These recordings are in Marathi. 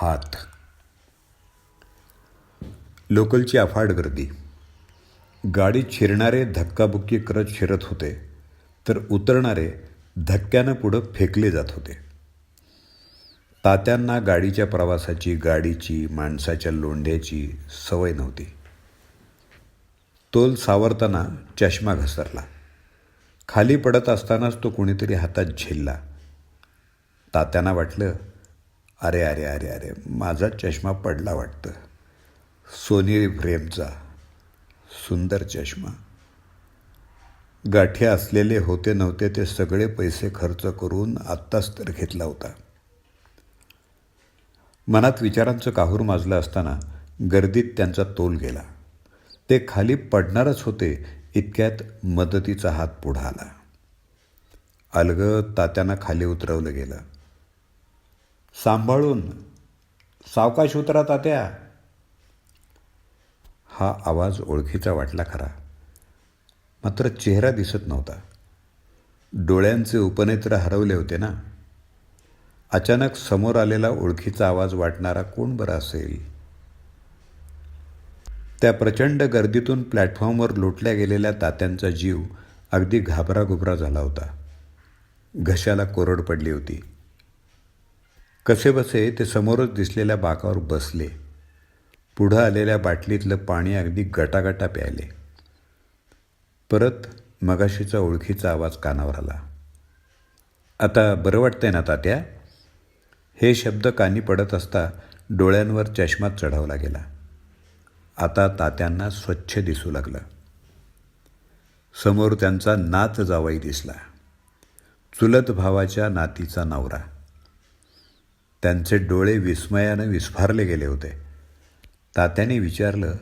हात लोकलची अफाट गर्दी. गाडीत शिरणारे धक्काबुक्की करत शिरत होते तर उतरणारे धक्क्यानं पुढं फेकले जात होते. तात्यांना गाडीच्या प्रवासाची गाडीची माणसाच्या लोंढ्याची सवय नव्हती. तोल सावरताना चष्मा घसरला. खाली पडत असतानाच तो कुणीतरी हातात झेलला. तात्यांना वाटलं अरे अरे अरे अरे माझा चष्मा पडला वाटतं. सोनेरी फ्रेमचा सुंदर चष्मा. गाठी असलेले होते नव्हते ते सगळे पैसे खर्च करून आत्ताच तर घेतला होता. मनात विचारांचं काहूर माजलं असताना गर्दीत त्यांचा तोल गेला. ते खाली पडणारच होते इतक्यात मदतीचा हात पुढं आला. अलगद तात्यांना खाली उतरवलं गेलं. सांभाळून सावकाश उतरा तात्या. हा आवाज ओळखीचा वाटला खरा. मात्र चेहरा दिसत नव्हता. डोळ्यांचे उपनेत्र हरवले होते ना? अचानक समोर आलेला ओळखीचा आवाज वाटणारा कोण बरा असेल? त्या प्रचंड गर्दीतून प्लॅटफॉर्मवर लोटल्या गेलेल्या तात्यांचा जीव अगदी घाबराघुबरा झाला होता. घशाला कोरड पडली होती. कसे बसे ते समोरच दिसलेल्या बाकावर बसले. पुढं आलेल्या बाटलीतलं पाणी अगदी गटागटा प्यायले. परत मगाशीचा ओळखीचा आवाज कानावर आला. आता बरं वाटतंय ना तात्या? हे शब्द कानी पडत असता डोळ्यांवर चष्मा चढवला गेला. आता तात्यांना स्वच्छ दिसू लागलं. समोर त्यांचा नात जावाई दिसला. चुलत भावाच्या नातीचा नवरा. त्यांचे डोळे विस्मयानं विस्फारले गेले होते. तात्याने विचारलं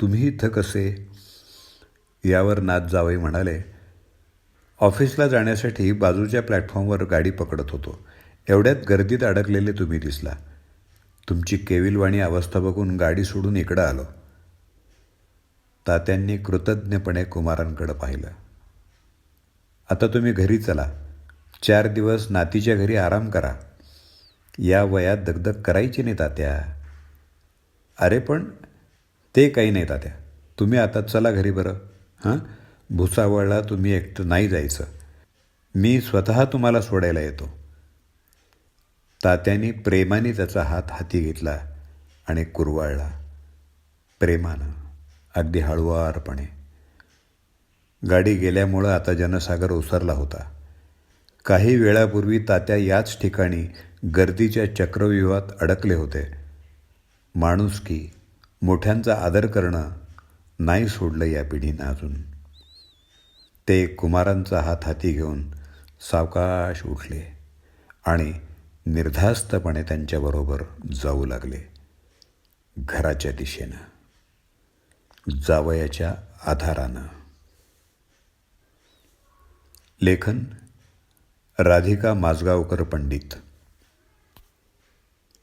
तुम्ही इथं कसे? यावर नात जावई म्हणाले ऑफिसला जाण्यासाठी बाजूच्या प्लॅटफॉर्मवर गाडी पकडत होतो. एवढ्यात गर्दीत अडकलेले तुम्ही दिसला. तुमची केविलवाणी अवस्था बघून गाडी सोडून इकडं आलो. तात्यांनी कृतज्ञपणे कुमारांकडं पाहिलं. आता तुम्ही घरी चला. चार दिवस नातीच्या घरी आराम करा. या वयात दगदग करायची नाही तात्या. अरे पण ते काही नाही तात्या. तुम्ही आता चला घरी बरं. हां? भुसावळला तुम्ही एकटं नाही जायचं. मी स्वतः तुम्हाला सोडायला येतो. तात्यानी प्रेमाने त्याचा हात हाती घेतला आणि कुरवाळला. प्रेमानं अगदी हळुवारपणे. गाडी गेल्यामुळं आता जनसागर ओसरला होता. काही वेळापूर्वी तात्या याच ठिकाणी गर्दीच्या चक्रव्यूहात अडकले होते. माणुसकी मोठ्यांचा आदर करणं नाही सोडलं या पिढीनं अजून. ते कुमारांचा हात हाती घेऊन सावकाश उठले आणि निर्धास्तपणे त्यांच्याबरोबर जाऊ लागले. घराच्या दिशेनं. जावयाच्या आधारानं. लेखन राधिका माजगावकर पंडित.